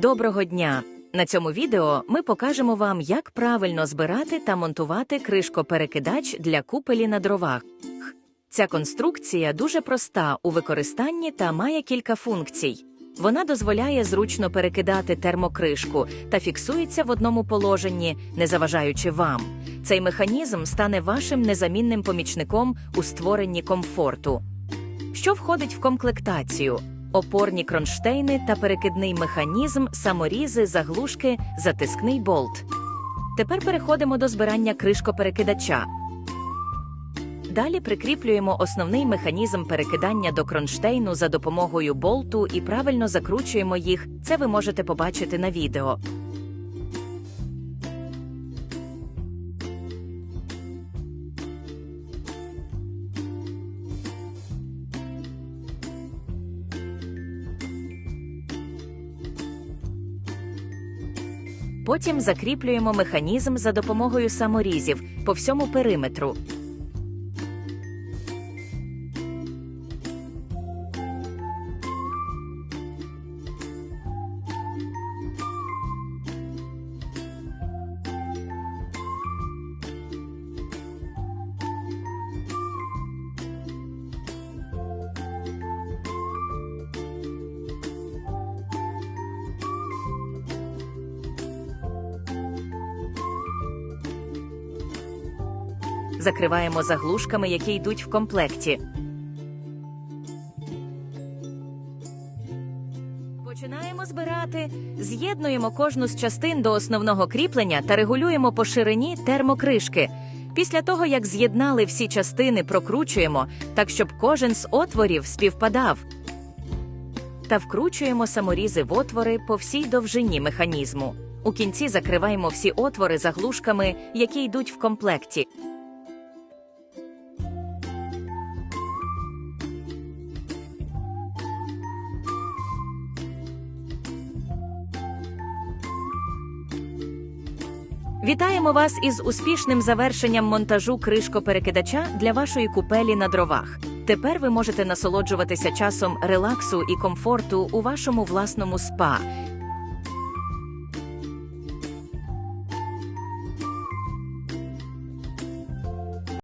Доброго дня! На цьому відео ми покажемо вам, як правильно збирати та монтувати кришкоперекидач для купелі на дровах. Ця конструкція дуже проста у використанні та має кілька функцій. Вона дозволяє зручно перекидати термокришку та фіксується в одному положенні, не заважаючи вам. Цей механізм стане вашим незамінним помічником у створенні комфорту. Що входить в комплектацію? Опорні кронштейни та перекидний механізм, саморізи, заглушки, затискний болт. Тепер переходимо до збирання кришкоперекидача. Далі прикріплюємо основний механізм перекидання до кронштейну за допомогою болту і правильно закручуємо їх. Це ви можете побачити на відео. Потім закріплюємо механізм за допомогою саморізів по всьому периметру. Закриваємо заглушками, які йдуть в комплекті. Починаємо збирати. З'єднуємо кожну з частин до основного кріплення та регулюємо по ширині термокришки. Після того, як з'єднали всі частини, прокручуємо так, щоб кожен з отворів співпадав. Та вкручуємо саморізи в отвори по всій довжині механізму. У кінці закриваємо всі отвори заглушками, які йдуть в комплекті. Вітаємо вас із успішним завершенням монтажу кришко-перекидача для вашої купелі на дровах. Тепер ви можете насолоджуватися часом релаксу і комфорту у вашому власному спа.